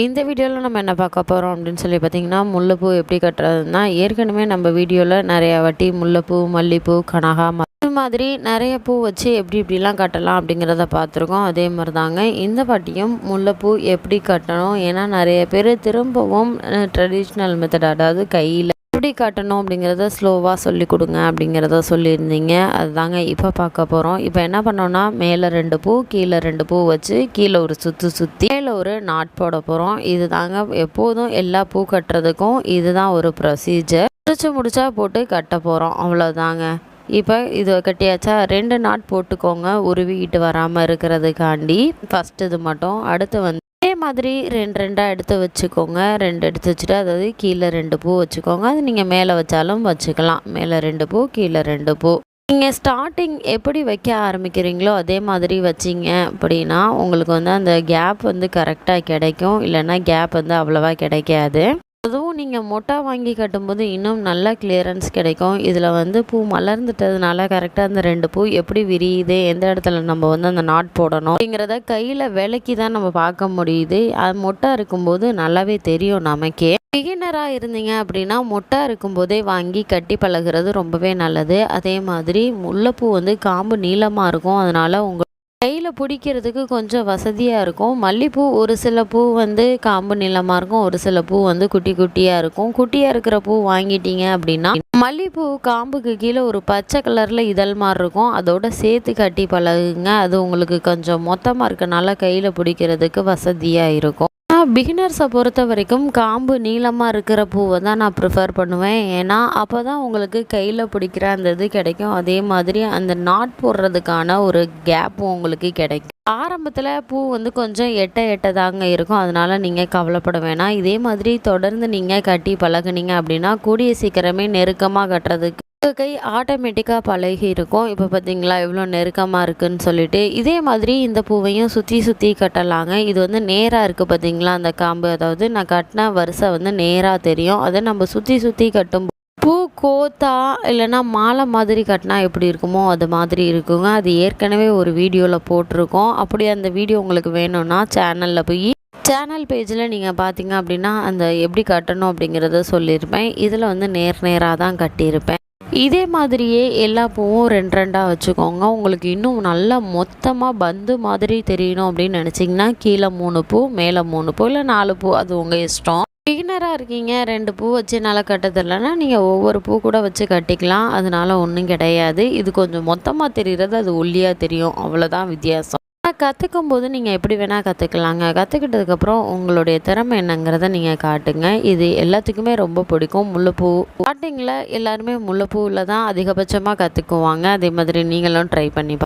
இந்த வீடியோவில் நம்ம என்ன பார்க்க போகிறோம் அப்படின்னு சொல்லி பார்த்தீங்கன்னா முல்லைப்பூ எப்படி கட்டுறதுன்னா ஏற்கனவே நம்ம வீடியோவில் நிறையா வாட்டி முல்லைப்பூ மல்லிப்பூ கனகா இது மாதிரி நிறைய பூ வச்சு எப்படி இப்படிலாம் கட்டலாம் அப்படிங்கிறத பார்த்துருக்கோம். அதே மாதிரி தாங்க இந்த வாட்டியும் முல்லைப்பூ எப்படி கட்டணும்? ஏன்னா நிறைய பேர் திரும்பவும் ட்ரெடிஷ்னல் மெத்தட் அதாவது கையில் எப்படி கட்டணும் அப்படிங்கிறத ஸ்லோவாக சொல்லி கொடுங்க அப்படிங்கிறத சொல்லியிருந்தீங்க. அதுதாங்க இப்போ பார்க்க போகிறோம் இப்போ என்ன பண்ணோன்னா மேலே ரெண்டு பூ கீழே ரெண்டு பூ வச்சு கீழே ஒரு சுற்று சுற்றி மேலே ஒரு நாட் போட போகிறோம் இது தாங்க எப்போதும் எல்லா பூ கட்டுறதுக்கும் இதுதான் ஒரு ப்ரொசீஜர் முடிச்சு முடிச்சா போட்டு கட்ட போகிறோம் அவ்வளோதாங்க இப்போ இது கட்டியாச்சா? ரெண்டு நாட் போட்டுக்கோங்க. உருவிக்கிட்டு வராமல் இருக்கிறதுக்காண்டி. ஃபஸ்ட் இது மட்டும். அடுத்து வந்து மாதிரி ரெண்டு ரெண்டாக எடுத்து வச்சுக்கோங்க. ரெண்டு எடுத்து வச்சுட்டு அதாவது கீழே ரெண்டு பூ வச்சுக்கோங்க. அது நீங்கள் மேலே வச்சாலும் வச்சுக்கலாம். மேலே ரெண்டு பூ கீழே ரெண்டு பூ. நீங்கள் ஸ்டார்டிங் எப்படி வைக்க ஆரம்பிக்கிறீங்களோ அதே மாதிரி வச்சிங்க அப்படின்னா உங்களுக்கு வந்து அந்த கேப் வந்து கரெக்டாக கிடைக்கும். இல்லைன்னா கேப் வந்து அவ்வளோவா கிடைக்காது. நீங்கள் மொட்டை வாங்கி கட்டும்போது இன்னும் நல்ல கிளியரன்ஸ் கிடைக்கும். இதில் வந்து பூ மலர்ந்துட்டதுனால கரெக்டாக அந்த ரெண்டு பூ எப்படி விரியுது எந்த இடத்துல நம்ம வந்து அந்த நாட் போடணும் அப்படிங்கிறத கையில் விலக்கி தான் நம்ம பார்க்க முடியுது. அது மொட்டை இருக்கும்போது நல்லாவே தெரியும் நமக்கே. பிகினராக இருந்தீங்க அப்படின்னா மொட்டாக இருக்கும்போதே வாங்கி கட்டி பழகுறது ரொம்பவே நல்லது. அதே மாதிரி முல்லைப்பூ வந்து காம்பு நீளமாக இருக்கும். அதனால் உங்கள் கையில் பிடிக்கிறதுக்கு கொஞ்சம் வசதியாக இருக்கும். மல்லிப்பூ ஒரு சில பூ வந்து காம்பு நிலமாக இருக்கும். ஒரு சில பூ வந்து குட்டி குட்டியாக இருக்கும். குட்டியாக இருக்கிற பூ வாங்கிட்டீங்க அப்படின்னா மல்லிப்பூ காம்புக்கு கீழே ஒரு பச்சை கலரில் இதழ் மாதிரி இருக்கும். அதோட சேர்த்து கட்டி பழகுங்க. அது உங்களுக்கு கொஞ்சம் மொத்தமாக இருக்கனால கையில் பிடிக்கிறதுக்கு வசதியாக இருக்கும். பிகினர்ஸை பொறுத்த வரைக்கும் காம்பு நீளமாக இருக்கிற பூவை தான் நான் ப்ரிஃபர் பண்ணுவேன். ஏன்னா அப்போ தான் உங்களுக்கு கையில் பிடிக்கிற அந்த இது கிடைக்கும். அதே மாதிரி அந்த நாட் போடுறதுக்கான ஒரு கேப்பும் உங்களுக்கு கிடைக்கும். ஆரம்பத்தில் பூ வந்து கொஞ்சம் எட்ட எட்ட தாங்க இருக்கும். அதனால் நீங்கள் கவலைப்பட வேணாம். இதே மாதிரி தொடர்ந்து நீங்கள் கட்டி பழகுனீங்க அப்படின்னா கூடிய சீக்கிரமே நெருக்கமாக கட்டுறதுக்கு உங்கள் கை ஆட்டோமேட்டிக்காக பழகி இருக்கும் இப்போ பார்த்தீங்களா எவ்வளோ நெருக்கமாக இருக்குன்னு சொல்லிட்டு. இதே மாதிரி இந்த பூவையும் சுற்றி சுற்றி கட்டலாங்க. இது வந்து நேராக இருக்குது பார்த்தீங்களா அந்த காம்பு. அதாவது நான் கட்டின வரிசை வந்து நேராக தெரியும். அதை நம்ம சுற்றி சுற்றி கட்டும் பூ கோத்தா இல்லைன்னா மாலை மாதிரி கட்டினா எப்படி இருக்குமோ அது மாதிரி இருக்குங்க. அது ஏற்கனவே ஒரு வீடியோவில் போட்டிருக்கோம். அப்படி அந்த வீடியோ உங்களுக்கு வேணும்னா சேனலில் போய் சேனல் பேஜில் நீங்கள் பார்த்தீங்க அப்படின்னா அந்த எப்படி கட்டணும் அப்படிங்கிறத சொல்லியிருப்பேன். இதில் வந்து நேர் நேராக தான் கட்டியிருப்பேன். இதே மாதிரியே எல்லா பூவும் ரெண்டு ரெண்டாக வச்சுக்கோங்க. உங்களுக்கு இன்னும் நல்லா மொத்தமாக பந்து மாதிரி தெரியணும் அப்படின்னு நினச்சிங்கன்னா கீழே மூணு பூ மேலே மூணு பூ இல்லை நாலு பூ அது உங்கள் இஷ்டம். பிகினராக இருக்கீங்க ரெண்டு பூ வச்சு நல்லா கட்ட நீங்கள் ஒவ்வொரு பூ கூட வச்சு கட்டிக்கலாம். அதனால ஒன்றும் கிடையாது. இது கொஞ்சம் மொத்தமாக தெரிகிறது அது ஒல்லியாக தெரியும். அவ்வளோதான் வித்தியாசம். கற்றுக்கும் போது நீங்கள் எப்படி வேணால் கற்றுக்கலாங்க கற்றுக்கிட்டதுக்கப்புறம் உங்களுடைய திறமை என்னங்கிறத நீங்கள் காட்டுங்க. இது எல்லாத்துக்குமே ரொம்ப பிடிக்கும். முல்லைப்பூ ஸ்டார்டிங்கில் எல்லாருமே முல்லைப்பூவில் தான் அதிகபட்சமாக கற்றுக்குவாங்க அதே மாதிரி நீங்களும் ட்ரை பண்ணி